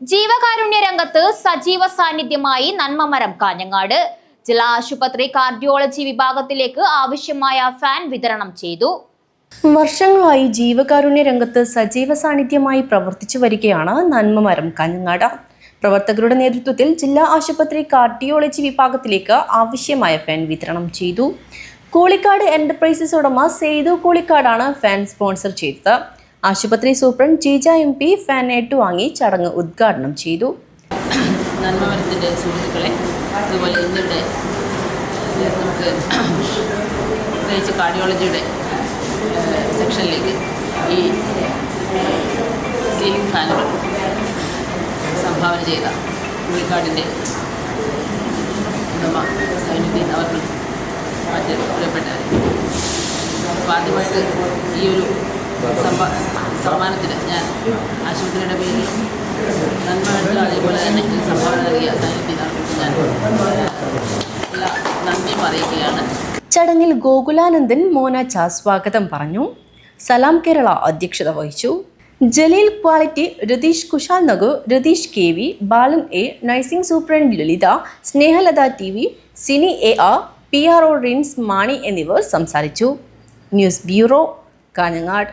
ജീവകാരുണ്യ രംഗത്ത് സജീവ സാന്നിധ്യമായി നന്മമരം കാഞ്ഞങ്ങാട്. ജില്ലാ ആശുപത്രി കാർഡിയോളജി വിഭാഗത്തിലേക്ക് ആവശ്യമായ ഫാൻ വിതരണം ചെയ്തു. വർഷങ്ങളായി ജീവകാരുണ്യ രംഗത്ത് സജീവ സാന്നിധ്യമായി പ്രവർത്തിച്ചു വരികയാണ് നന്മമരം കാഞ്ഞങ്ങാട്. പ്രവർത്തകരുടെ നേതൃത്വത്തിൽ ജില്ലാ ആശുപത്രി കാർഡിയോളജി വിഭാഗത്തിലേക്ക് ആവശ്യമായ ഫാൻ വിതരണം ചെയ്തു. കോളിക്കാട് എന്റർപ്രൈസസ് ഉടമ സേതു കോളിക്കാടാണ് ഫാൻ സ്പോൺസർ ചെയ്തത്. ആശുപത്രി superintendent Jeeja M P fan ഏറ്റുവാങ്ങി ചടങ്ങ് ഉദ്ഘാടനം ചെയ്തു. നന്മമരത്തിന്റെ സുഹൃത്തുക്കളെ അതുപോലെ ഇന്നിവിടെ നമുക്ക് പ്രത്യേകിച്ച് കാർഡിയോളജിയുടെ സെക്ഷനിലേക്ക് ഈ സീലിംഗ് ഫാനുകൾ സംഭാവന ചെയ്ത പുള്ളിക്കാടിന്റെ ഉടമ സൈനുദ്ദീൻ അവർക്ക് മറ്റ് പ്രിയപ്പെട്ടവർ അപ്പോൾ ആദ്യമായിട്ട് ഈ ഒരു സമ്മാനത്തിന് ഞാൻ ആശുപത്രിയുടെ പേരിൽ നന്മകൾക്ക് അതേപോലെ തന്നെ സംഭാവന നൽകിയ അവർക്ക് ഞാൻ എല്ലാ നന്ദിയും അറിയിക്കുകയാണ്. ചടങ്ങിൽ ഗോകുലാനന്ദൻ മോനാച്ച സ്വാഗതം പറഞ്ഞു. സലാം കേരള അധ്യക്ഷത വഹിച്ചു. Jaleel quality Ratheesh Kushal Nagu Ratheesh K V Balan A nursing superintendent Lalitha Snehalatha T V Sini A R P R O Rins Mani എന്നിവർ സംസാരിച്ചു. News bureau Kanhangad.